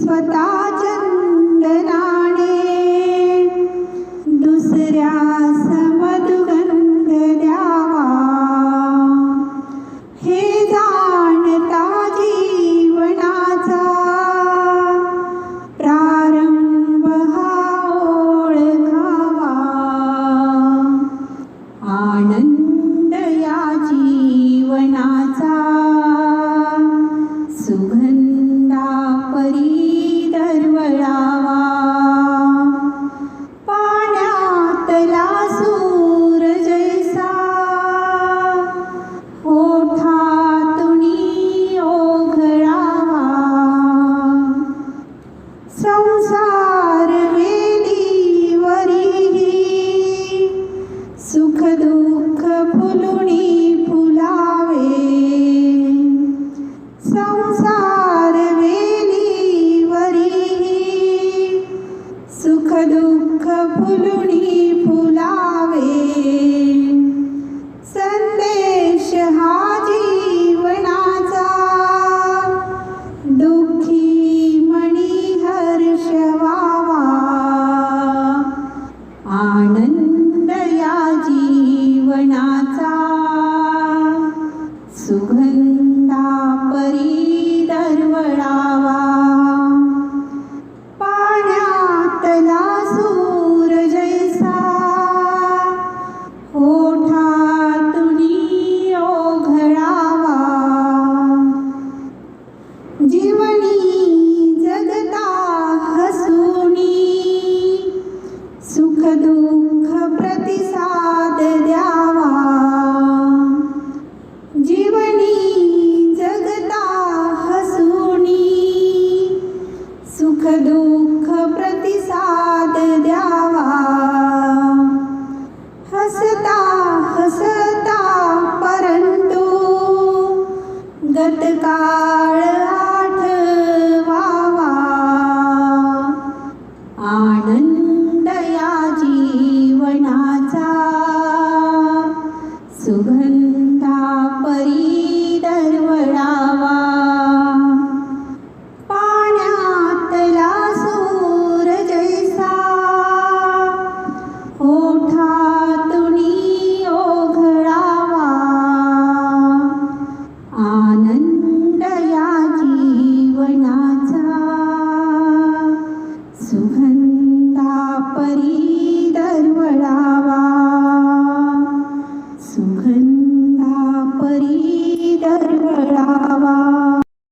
स्वतःच्या to दुःख प्रतिसाद द्यावा. हसता हसता परंतु गतकाळ आठवावा. आनंद या जीवनाचा सुगंध